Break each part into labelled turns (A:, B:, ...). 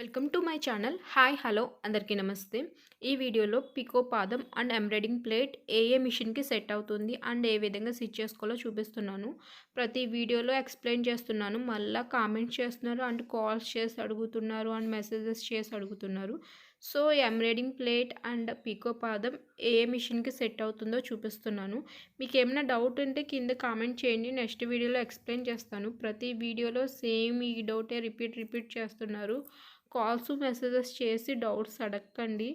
A: Welcome to my channel. Hi hello అందరికీ నమస్తే. ఈ వీడియోలో పికో పాదం and embroidering plate A A మిషన్కి సెట్ అవుతుంది అండ్ ఏ విధంగా స్టిచ్ చేసుకోవాలో చూపిస్తున్నాను. ప్రతి వీడియోలో ఎక్స్ప్లెయిన్ చేస్తున్నాను. మళ్ళీ కామెంట్స్ చేస్తున్నారు అండ్ కాల్స్ చేసి అడుగుతున్నారు అండ్ మెసేజెస్ చేసి అడుగుతున్నారు. So embroidering plate and pico పాదం ఏ ఏ మిషన్కి సెట్ అవుతుందో చూపిస్తున్నాను. మీకు ఏమైనా డౌట్ ఉంటే కింద కామెంట్ చేయండి. నెక్స్ట్ వీడియోలో ఎక్స్ప్లెయిన్ చేస్తాను. ప్రతి వీడియోలో సేమ్ ఈ డౌటే రిపీట్ రిపీట్ చేస్తున్నారు. కాల్స్ మెసేజెస్ చేసి డౌట్స్ అడగండి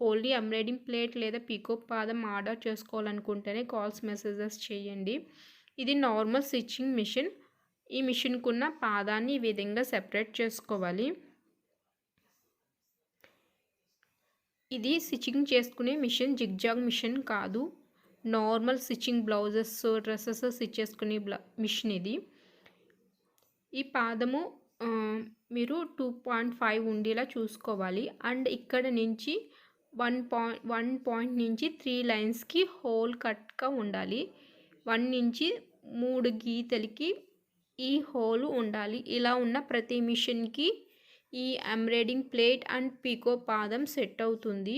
A: ఓన్లీ ఎంబ్రాయిడింగ్ ప్లేట్ లేదా పీకో పాదం ఆర్డర్ చేసుకోవాలనుకుంటేనే కాల్స్ మెసేజెస్ చేయండి. ఇది నార్మల్ స్టిచ్చింగ్ మిషన్ ఈ మిషన్కున్న పాదాన్ని ఈ విధంగా సెపరేట్ చేసుకోవాలి. ఇది స్టిచ్చింగ్ చేసుకునే మిషన్ జిగ్జాగ్ మిషన్ కాదు. Normal stitching blouses dresses stitch చేసుకునే బ్ల మిషన్ ఇది. ఈ పాదము మీరు టూ పాయింట్ ఫైవ్ ఉండేలా చూసుకోవాలి. అండ్ ఇక్కడ నుంచి వన్ పాయింట్ వన్ పాయింట్ నుంచి త్రీ లైన్స్కి హోల్ కట్గా ఉండాలి. వన్ నుంచి మూడు గీతలకి ఈ హోల్ ఉండాలి. ఇలా ఉన్న ప్రతి మిషన్కి ఈ ఎంబ్రాయిడింగ్ ప్లేట్ అండ్ పీకో పాదం సెట్ అవుతుంది.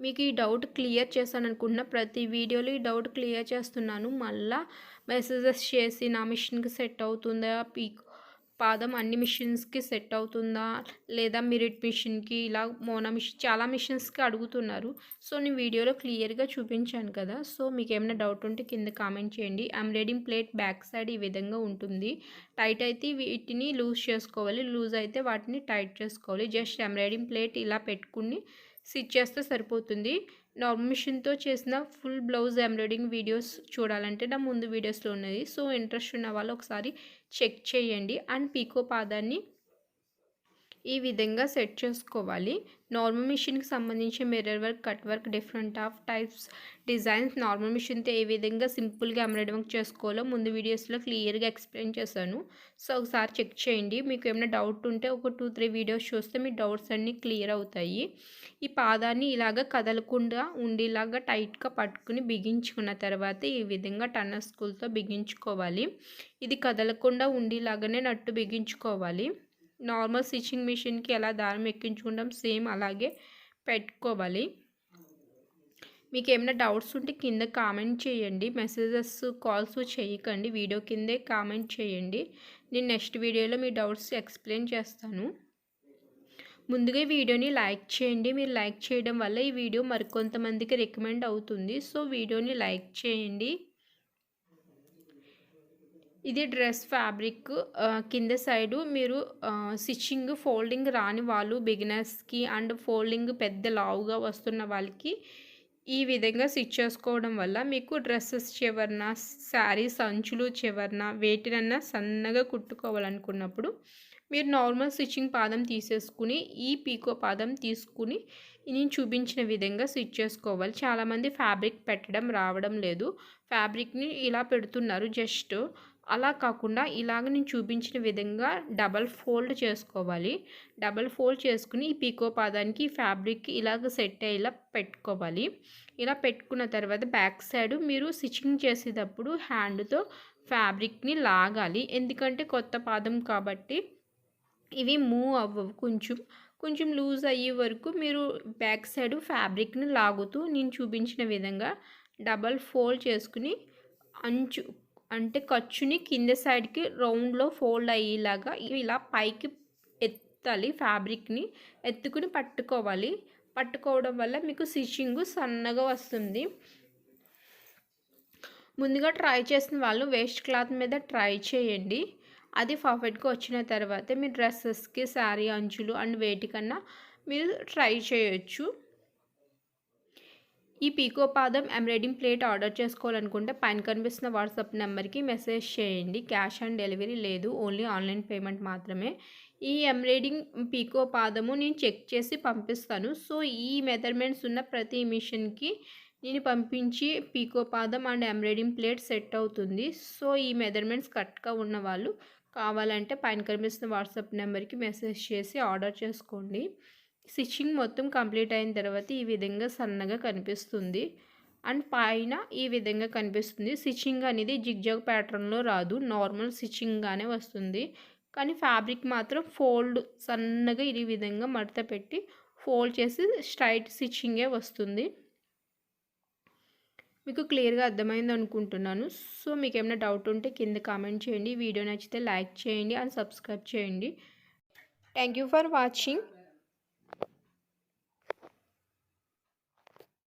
A: మీకు ఈ డౌట్ క్లియర్ చేశాను అనుకుంటున్నా. ప్రతి వీడియోలో ఈ డౌట్ క్లియర్ చేస్తున్నాను. మళ్ళీ మెసేజెస్ చేసి నా మిషన్కి సెట్ అవుతుందా? పీక్ పాదం అన్ని మిషన్స్కి సెట్ అవుతుందా? లేదా మిరిట్ మిషన్కి ఇలా మోనా మిషన్ చాలా మిషన్స్కి అడుగుతున్నారు. సో నేను వీడియోలో క్లియర్గా చూపించాను కదా. సో మీకు ఏమైనా డౌట్ ఉంటే కింద కామెంట్ చేయండి. ఎంబ్రాయిడింగ్ ప్లేట్ బ్యాక్ సైడ్ ఈ విధంగా ఉంటుంది. టైట్ అయితే వీటిని లూజ్ చేసుకోవాలి. లూజ్ అయితే వాటిని టైట్ చేసుకోవాలి. జస్ట్ ఎంబ్రాయిడింగ్ ప్లేట్ ఇలా పెట్టుకుని స్టిచ్ చేస్తే సరిపోతుంది. నార్మల్ మిషన్తో చేసిన ఫుల్ బ్లౌజ్ ఎంబ్రాయిడింగ్ వీడియోస్ చూడాలంటే నా ముందు వీడియోస్లో ఉన్నది. సో ఇంట్రెస్ట్ ఉన్న వాళ్ళు ఒకసారి చెక్ చేయండి. అండ్ పీకో పాదాన్ని ఈ విధంగా సెట్ చేసుకోవాలి. నార్మల్ మిషన్కి సంబంధించి mirror work cut work different of types designs. Normal మిషన్తో ఏ విధంగా సింపుల్గా ఎంబ్రాయిడరీ వర్క్ చేసుకోవాలో ముందు వీడియోస్లో క్లియర్గా ఎక్స్ప్లెయిన్ చేశాను. సో ఒకసారి చెక్ చేయండి. మీకు ఏమైనా డౌట్ ఉంటే ఒక టూ త్రీ వీడియోస్ చూస్తే మీ డౌట్స్ అన్నీ క్లియర్ అవుతాయి. ఈ పాదాన్ని ఇలాగ కదలకుండా ఉండేలాగా టైట్గా పట్టుకుని బిగించుకున్న తర్వాత ఈ విధంగా టన్నర్ స్కూల్తో బిగించుకోవాలి. ఇది కదలకుండా ఉండేలాగానే నట్టు బిగించుకోవాలి. నార్మల్ స్టిచ్చింగ్ మిషన్కి ఎలా దారం ఎక్కించుకుంటాం సేమ్ అలాగే పెట్టుకోవాలి. మీకు ఏమైనా డౌట్స్ ఉంటే కింద కామెంట్ చేయండి. మెసేజెస్ కాల్స్ చేయకండి. వీడియో కిందే కామెంట్ చేయండి. నేను నెక్స్ట్ వీడియోలో మీ డౌట్స్ ఎక్స్ప్లెయిన్ చేస్తాను. ముందుగా వీడియోని లైక్ చేయండి. మీరు లైక్ చేయడం వల్ల ఈ వీడియో మరికొంతమందికి రికమెండ్ అవుతుంది. సో వీడియోని లైక్ చేయండి. ఇది డ్రెస్ ఫ్యాబ్రిక్ కింద సైడు మీరు స్టిచ్చింగ్ ఫోల్డింగ్ రాని వాళ్ళు బిగినర్స్కి అండ్ ఫోల్డింగ్ పెద్ద లావుగా వస్తున్న వాళ్ళకి ఈ విధంగా స్టిచ్ చేసుకోవడం వల్ల మీకు డ్రెస్సెస్ చివరన శారీ సంచులు చివరన వేటినన్నా సన్నగా కుట్టుకోవాలనుకున్నప్పుడు మీరు నార్మల్ స్టిచ్చింగ్ పాదం తీసేసుకుని ఈ పీకో పాదం తీసుకుని నేను చూపించిన విధంగా స్టిచ్ చేసుకోవాలి. చాలామంది ఫ్యాబ్రిక్ పెట్టడం రావడం లేదు. ఫ్యాబ్రిక్ని ఇలా పెడుతున్నారు జస్ట్ అలా కాకుండా ఇలాగ నేను చూపించిన విధంగా డబల్ ఫోల్డ్ చేసుకోవాలి. డబల్ ఫోల్డ్ చేసుకుని ఈ పీకో పాదానికి ఫ్యాబ్రిక్ ఇలాగ సెట్ అయ్యేలా పెట్టుకోవాలి. ఇలా పెట్టుకున్న తర్వాత బ్యాక్ సైడ్ మీరు స్టిచ్చింగ్ చేసేటప్పుడు హ్యాండ్తో ఫ్యాబ్రిక్ని లాగాలి. ఎందుకంటే కొత్త పాదం కాబట్టి ఇవి మూవ్ అవ్వవు కొంచెం. కొంచెం లూజ్ అయ్యే వరకు మీరు బ్యాక్ సైడ్ ఫ్యాబ్రిక్ని లాగుతూ నేను చూపించిన విధంగా డబల్ ఫోల్డ్ చేసుకుని అంచు అంటే ఖర్చుని కింద సైడ్కి రౌండ్లో ఫోల్డ్ అయ్యేలాగా ఇలా పైకి ఎత్తాలి ఫ్యాబ్రిక్ని ఎత్తుకుని పట్టుకోవాలి. పట్టుకోవడం వల్ల మీకు స్టిచ్చింగ్ సన్నగా వస్తుంది. ముందుగా ట్రై చేసిన వాళ్ళు వేస్ట్ క్లాత్ మీద ట్రై చేయండి. అది పర్ఫెక్ట్గా వచ్చిన తర్వాత మీ డ్రెస్సెస్కి శారీ అంచులు అండ్ వేటికన్నా మీరు ట్రై చేయొచ్చు. ఈ పీకో పాదం ఎంబ్రాయిడింగ్ ప్లేట్ ఆర్డర్ చేసుకోవాలనుకుంటే పైన కనిపిస్తున్న వాట్సాప్ నెంబర్కి మెసేజ్ చేయండి. క్యాష్ ఆన్ డెలివరీ లేదు ఓన్లీ ఆన్లైన్ పేమెంట్ మాత్రమే. ఈ ఎంబ్రాయిడింగ్ పీకో పాదము నేను చెక్ చేసి పంపిస్తాను. సో ఈ మెజర్మెంట్స్ ఉన్న ప్రతి మిషన్కి నేను పంపించి పీకో పాదం అండ్ ఎంబ్రాయిడింగ్ ప్లేట్ సెట్ అవుతుంది. సో ఈ మెజర్మెంట్స్ కరెక్ట్గా ఉన్న వాళ్ళు కావాలంటే పైన కనిపిస్తున్న వాట్సాప్ నెంబర్కి మెసేజ్ చేసి ఆర్డర్ చేసుకోండి. స్టిచ్చింగ్ మొత్తం కంప్లీట్ అయిన తర్వాత ఈ విధంగా సన్నగా కనిపిస్తుంది. అండ్ పైన ఈ విధంగా కనిపిస్తుంది. స్టిచ్చింగ్ అనేది జిగ్జాగ్ ప్యాటర్న్లో రాదు. నార్మల్ స్టిచ్చింగ్గానే వస్తుంది. కానీ ఫ్యాబ్రిక్ మాత్రం ఫోల్డ్ సన్నగా ఈ విధంగా మడత పెట్టి ఫోల్డ్ చేసి స్ట్రైట్ స్టిచ్చింగే వస్తుంది. మీకు క్లియర్గా అర్థమైంది అనుకుంటున్నాను. సో మీకు ఏమైనా డౌట్ ఉంటే కింద కామెంట్ చేయండి. వీడియో నచ్చితే లైక్ చేయండి అండ్ సబ్స్క్రైబ్ చేయండి. Thank you for watching.